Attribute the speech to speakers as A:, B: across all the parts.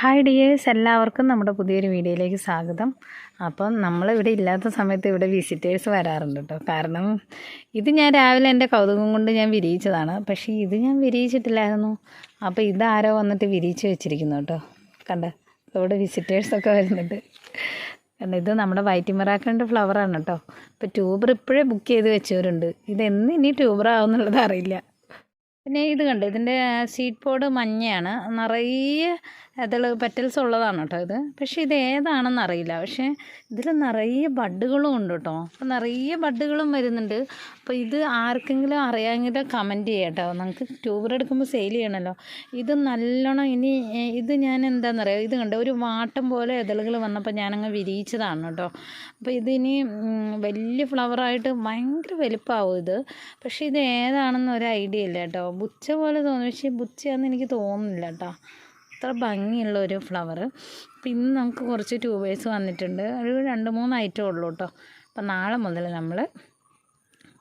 A: Hi dears എല്ലാവർക്കും നമ്മുടെ പുതിയൊരു വീഡിയോയിലേക്ക് സ്വാഗതം. അപ്പം നമ്മളിവിടെ ഇല്ലാത്ത സമയത്ത് ഇവിടെ വിസിറ്റേഴ്സ് വരാറുണ്ട് കേട്ടോ. കാരണം ഇത് ഞാൻ രാവിലെ എന്റെ കൗതുകം കൊണ്ട് ഞാൻ വിരിയിച്ചതാണ്. പക്ഷേ ഇത് ഞാൻ വിരിയിച്ചിട്ടില്ലായിരുന്നു. അപ്പോൾ ഇതാരോ വന്നിട്ട് വിരിയിച്ച് വെച്ചിരിക്കുന്നു കേട്ടോ. കണ്ട? ഇവിടെ വിസിറ്റേഴ്സൊക്കെ വരുന്നുണ്ട്. കാരണം ഇത് നമ്മുടെ വൈറ്റിമറാക്കന്റെ ഫ്ലവറാണ് കേട്ടോ. ഇപ്പോൾ ട്യൂബർ ഇപ്പോഴേ ബുക്ക് ചെയ്ത് വെച്ചവരുണ്ട്. ഇതെന്ന് ഇനി ട്യൂബർ ആവുന്നുള്ളത് അറിയില്ല. പിന്നെ ഇത് കണ്ട്? ഇതിന്റെ സീഡ് പോഡ് മഞ്ഞയാണ്. നിറയെ ഇതൾ പെറ്റൽസ് ഉള്ളതാണ് കേട്ടോ ഇത്. പക്ഷേ ഇത് ഏതാണെന്ന് അറിയില്ല. പക്ഷേ ഇതിൽ നിറയെ ബഡ്ഡുകളും ഉണ്ട് കേട്ടോ. അപ്പോൾ നിറയെ ബഡ്ഡുകളും വരുന്നുണ്ട്. അപ്പോൾ ഇത് ആർക്കെങ്കിലും അറിയാമെങ്കിൽ കമന്റ് ചെയ്യാം കേട്ടോ നമുക്ക് ട്യൂബർ എടുക്കുമ്പോൾ സെയിൽ ചെയ്യണമല്ലോ ഇത് നല്ലോണം ഇനി ഇത് ഞാൻ എന്താണെന്നറിയാം ഇത് കണ്ട്? ഒരു വാട്ടം പോലെ ഇതളുകൾ വന്നപ്പോൾ ഞാനങ്ങ് വിരിയിച്ചതാണ് കേട്ടോ. അപ്പോൾ ഇതിനി വലിയ ഫ്ലവറായിട്ട് ഭയങ്കര വലുപ്പമാവും ഇത്. പക്ഷേ ഇത് ഏതാണെന്ന് ഒരു ഐഡിയ ഇല്ല കേട്ടോ. ബുച്ച പോലെ തോന്നും. പക്ഷേ ബുച്ചയാണെന്ന് എനിക്ക് തോന്നുന്നില്ല കേട്ടോ. അത്ര ഭംഗിയുള്ള ഒരു ഫ്ലവർ അപ്പം ഇന്ന് നമുക്ക് കുറച്ച് ട്യൂബേഴ്സ് വന്നിട്ടുണ്ട്. ഒരു രണ്ട് മൂന്ന് ഐറ്റം ഉള്ളൂ കേട്ടോ. അപ്പം നാളെ മുതൽ നമ്മൾ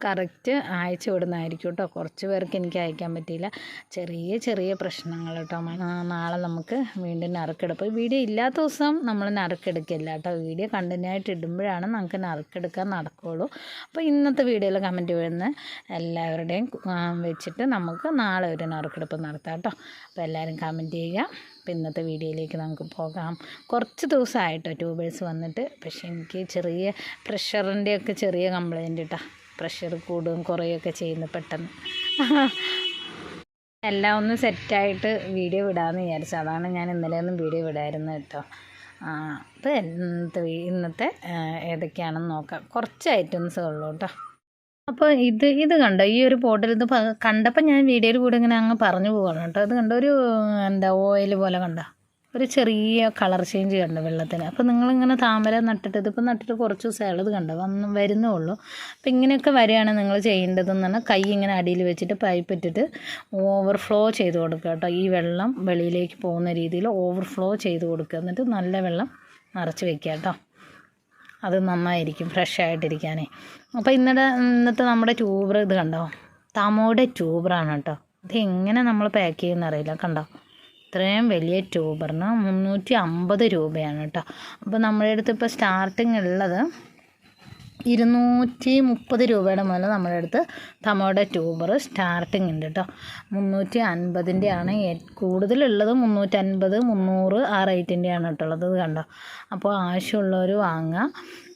A: കറക്റ്റ് അയച്ചു വിടുന്നതായിരിക്കും കേട്ടോ കുറച്ച് പേർക്ക് എനിക്ക് അയക്കാൻ പറ്റിയില്ല. ചെറിയ ചെറിയ പ്രശ്നങ്ങൾ കേട്ടോ നാളെ നമുക്ക് വീണ്ടും നറുക്കെടുപ്പ്. വീഡിയോ ഇല്ലാത്ത ദിവസം നമ്മൾ നറുക്കെടുക്കില്ല കേട്ടോ വീഡിയോ കണ്ടിന്യൂ ആയിട്ട് ഇടുമ്പോഴാണ് നമുക്ക് നറുക്കെടുക്കാൻ നടക്കുകയുള്ളൂ അപ്പോൾ ഇന്നത്തെ വീഡിയോയിൽ കമന്റ് വരുന്ന എല്ലാവരുടെയും വെച്ചിട്ട് നമുക്ക് നാളെ ഒരു നറുക്കെടുപ്പ് നടത്താം കേട്ടോ അപ്പോൾ എല്ലാവരും കമന്റ് ചെയ്യുക. അപ്പോൾ ഇന്നത്തെ വീഡിയോയിലേക്ക് നമുക്ക് പോകാം. കുറച്ച് ദിവസമായിട്ടോ ട്യൂബേഴ്സ് വന്നിട്ട്. പക്ഷേ എനിക്ക് ചെറിയ പ്രഷറിന്റെയൊക്കെ ചെറിയ കംപ്ലൈന്റ് കേട്ടോ പ്രഷർ കൂടുകയും കുറയുകയൊക്കെ ചെയ്യുന്നു പെട്ടെന്ന്. എല്ലാം ഒന്ന് സെറ്റായിട്ട് വീഡിയോ വിടാമെന്ന് വിചാരിച്ചു. അതാണ് ഞാൻ ഇന്നലെ ഒന്നും വീഡിയോ വിടായിരുന്നു കേട്ടോ. അപ്പോൾ ഇന്നത്തെ ഇന്നത്തെ ഏതൊക്കെയാണെന്ന് നോക്കാം. കുറച്ച് ഐറ്റംസ് ഉള്ളൂ കേട്ടോ. അപ്പോൾ ഇത് ഇത് കണ്ടോ? ഈ ഒരു പോട്ടിൽ ഇത് കണ്ടപ്പോൾ ഞാൻ വീഡിയോയിൽ കൂടെ ഇങ്ങനെ അങ്ങ് പറഞ്ഞു പോവാണ് കേട്ടോ. ഇത് കണ്ടോ? ഒരു എന്താ ഓയിൽ പോലെ കണ്ടോ? ഒരു ചെറിയ കളർ ചേഞ്ച് കണ്ടു വെള്ളത്തിന്? അപ്പോൾ നിങ്ങളിങ്ങനെ താമര നട്ടിട്ട് ഇതിപ്പോൾ നട്ടിട്ട് കുറച്ച് ദിവസമായുള്ളത് കണ്ടു? വന്ന് വരുന്നേ ഉള്ളൂ. അപ്പോൾ ഇങ്ങനെയൊക്കെ വരികയാണ് നിങ്ങൾ ചെയ്യേണ്ടതെന്ന് പറഞ്ഞാൽ കൈ ഇങ്ങനെ അടിയിൽ വെച്ചിട്ട് പൈപ്പ് ഇട്ടിട്ട് ഓവർഫ്ലോ ചെയ്ത് കൊടുക്കുക കേട്ടോ. ഈ വെള്ളം വെളിയിലേക്ക് പോകുന്ന രീതിയിൽ ഓവർഫ്ലോ ചെയ്ത് കൊടുക്കുക. എന്നിട്ട് നല്ല വെള്ളം നിറച്ച് വെക്കുക കേട്ടോ. അത് നന്നായിരിക്കും ഫ്രഷ് ആയിട്ടിരിക്കാനേ. അപ്പോൾ ഇന്നത്തെ ഇന്നത്തെ നമ്മുടെ ട്യൂബർ ഇത് കണ്ടോ? തമോടെ ട്യൂബറാണ് കേട്ടോ. ഇത് എങ്ങനെ നമ്മൾ പാക്ക് ചെയ്യുന്നറിയില്ല. കണ്ടോ? ഇത്രയും വലിയ ട്യൂബറിന് മുന്നൂറ്റി അമ്പത് രൂപയാണ് കേട്ടോ അപ്പോൾ നമ്മുടെ അടുത്ത് ഇപ്പോൾ സ്റ്റാർട്ടിങ് ഉള്ളത് ഇരുന്നൂറ്റി മുപ്പത് രൂപയുടെ മുതൽ നമ്മുടെ അടുത്ത് തമോയുടെ ട്യൂബർ സ്റ്റാർട്ടിങ് ഉണ്ട് കേട്ടോ മുന്നൂറ്റി അൻപതിന്റെ ആണ് കൂടുതലുള്ളത് കൂടുതലുള്ളത് മുന്നൂറ്റൻപത് മുന്നൂറ് ആ റേറ്റിന്റെയാണ് കേട്ടോ ഉള്ളത്. കണ്ടോ? അപ്പോൾ ആവശ്യമുള്ളവർ വാങ്ങുക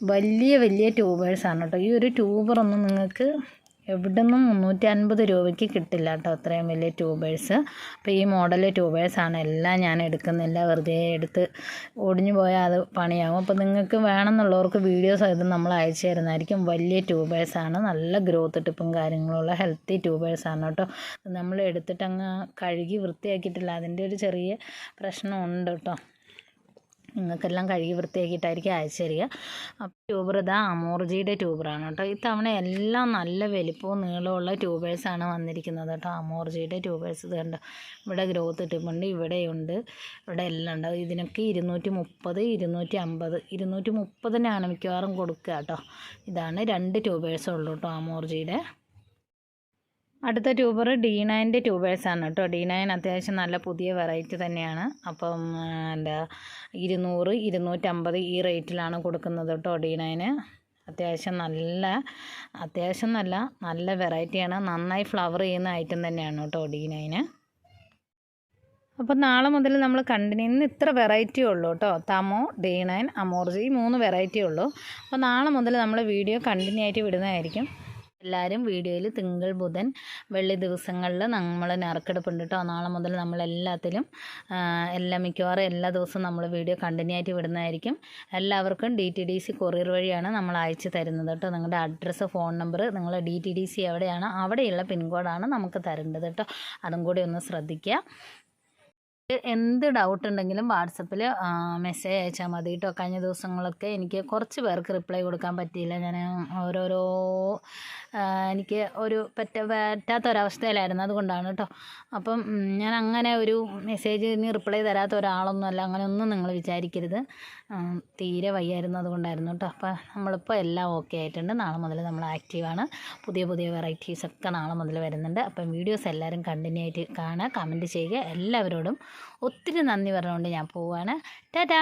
A: വലിയ വലിയ ട്യൂബേഴ്സാണ് കേട്ടോ ഈ ഒരു ട്യൂബറൊന്നും നിങ്ങൾക്ക് എവിടെ നിന്നും മുന്നൂറ്റി അൻപത് രൂപയ്ക്ക് കിട്ടില്ല കേട്ടോ അത്രയും വലിയ ട്യൂബേഴ്സ് അപ്പോൾ ഈ മോഡൽ ട്യൂബേഴ്സാണ് എല്ലാം ഞാൻ എടുക്കുന്നില്ല. വെറുതെ എടുത്ത് ഒടിഞ്ഞു പോയാൽ അത് പണിയാകും അപ്പോൾ നിങ്ങൾക്ക് വേണമെന്നുള്ളവർക്ക് വീഡിയോസ് സഹിതം നമ്മൾ അയച്ചു തരുന്നതായിരിക്കും. വലിയ ട്യൂബേഴ്സാണ് നല്ല ഗ്രോത്ത് ടിപ്പും കാര്യങ്ങളുള്ള ഹെൽത്തി ട്യൂബേഴ്സാണ് കേട്ടോ. നമ്മൾ എടുത്തിട്ട് അങ്ങ് കഴുകി വൃത്തിയാക്കിയിട്ടില്ല. അതിന്റെ ഒരു ചെറിയ പ്രശ്നമുണ്ട് കേട്ടോ. നിങ്ങൾക്കെല്ലാം കഴുകി വൃത്തിയാക്കിയിട്ടായിരിക്കും അയച്ചു തരിക അപ്പോൾ ട്യൂബർ ഇതാ അമോർജിയുടെ ട്യൂബറാണ് കേട്ടോ. ഇത്തവണ എല്ലാം നല്ല വലിപ്പവും നീളമുള്ള ട്യൂബേഴ്സാണ് വന്നിരിക്കുന്നത് കേട്ടോ. അമോർജിയുടെ ട്യൂബേഴ്സ് ഇത് കണ്ടോ? ഇവിടെ ഗ്രോത്ത് ടിപ്പുണ്ട് ഇവിടെയുണ്ട് ഇവിടെ എല്ലാം ഉണ്ട്. ഇതിനൊക്കെ ഇരുന്നൂറ്റി മുപ്പത് ഇരുന്നൂറ്റി അമ്പത് ഇരുന്നൂറ്റി മുപ്പതിനാണ് മിക്കവാറും കൊടുക്കുക കേട്ടോ. ഇതാണ് രണ്ട് ട്യൂബേഴ്സ് ഉള്ളൂ കേട്ടോ അമോർജിയുടെ. അടുത്ത ട്യൂബർ ഡി നയന്റെ ട്യൂബേഴ്സാണ് കേട്ടോ. ഡി നയൻ അത്യാവശ്യം നല്ല പുതിയ വെറൈറ്റി തന്നെയാണ്. അപ്പം എന്താ ഇരുന്നൂറ് ഇരുന്നൂറ്റമ്പത് ഈ റേറ്റിലാണ് കൊടുക്കുന്നത് കേട്ടോ ഡി നയന്. അത്യാവശ്യം നല്ല അത്യാവശ്യം നല്ല നല്ല വെറൈറ്റിയാണ്. നന്നായി ഫ്ലവർ ചെയ്യുന്ന ഐറ്റം തന്നെയാണ് കേട്ടോ ഡി നയന്. അപ്പോൾ നാളെ മുതൽ നമ്മൾ കണ്ടിന്യൂ ഇന്ന് ഇത്ര വെറൈറ്റി ഉള്ളൂ കേട്ടോ. തമോ ഡി നയൻ അമോർജി മൂന്ന് വെറൈറ്റി ഉള്ളൂ. അപ്പോൾ നാളെ മുതൽ നമ്മൾ വീഡിയോ കണ്ടിന്യൂ ആയിട്ട് വിടുന്നതായിരിക്കും. എല്ലാവരും വീഡിയോയിൽ തിങ്കൾ ബുധൻ വെള്ളി ദിവസങ്ങളിൽ നമ്മൾ നറുക്കെടുപ്പുണ്ട് കേട്ടോ നാളെ മുതൽ ആ, എല്ലാ മിക്കവാറും എല്ലാ ദിവസവും നമ്മൾ വീഡിയോ കണ്ടിന്യൂ ആയിട്ട് വിടുന്നതായിരിക്കും. എല്ലാവർക്കും D T D C courier വഴിയാണ് നമ്മൾ അയച്ചു തരുന്നത് കേട്ടോ നിങ്ങളുടെ അഡ്രസ്സ് ഫോൺ നമ്പർ നിങ്ങൾ ഡി ടി ഡി സി എവിടെയാണ് അവിടെയുള്ള പിൻകോഡാണ് നമുക്ക് തരേണ്ടത് കേട്ടോ അതും കൂടി ഒന്ന് ശ്രദ്ധിക്കുക. എന്ത് ഡൗട്ട് ഉണ്ടെങ്കിലും വാട്സപ്പിൽ മെസ്സേജ് അയച്ചാൽ മതി കേട്ടോ കഴിഞ്ഞ ദിവസങ്ങളൊക്കെ എനിക്ക് കുറച്ച് പേർക്ക് റിപ്ലൈ കൊടുക്കാൻ പറ്റിയില്ല. ഞാൻ ഓരോരോ എനിക്ക് ഒരു പറ്റ പറ്റാത്തൊരവസ്ഥയിലായിരുന്നു. അതുകൊണ്ടാണ് കേട്ടോ അപ്പം ഞാൻ അങ്ങനെ ഒരു മെസ്സേജിന് റിപ്ലൈ തരാത്ത ഒരാളൊന്നുമല്ല. അങ്ങനെയൊന്നും നിങ്ങൾ വിചാരിക്കരുത്. തീരെ വയ്യായിരുന്നു അതുകൊണ്ടായിരുന്നു കേട്ടോ അപ്പോൾ നമ്മളിപ്പോൾ എല്ലാം ഓക്കെ ആയിട്ടുണ്ട്. നാളെ മുതൽ നമ്മൾ ആക്റ്റീവാണ് പുതിയ പുതിയ വെറൈറ്റീസൊക്കെ നാളെ മുതൽ വരുന്നുണ്ട്. അപ്പം വീഡിയോസ് എല്ലാവരും കണ്ടിന്യൂ ആയിട്ട് കാണുക കമന്റ് ചെയ്യുക. എല്ലാവരോടും ഒത്തിരി നന്ദി പറഞ്ഞുകൊണ്ട് ഞാൻ പോവാണ്. ടാറ്റാ!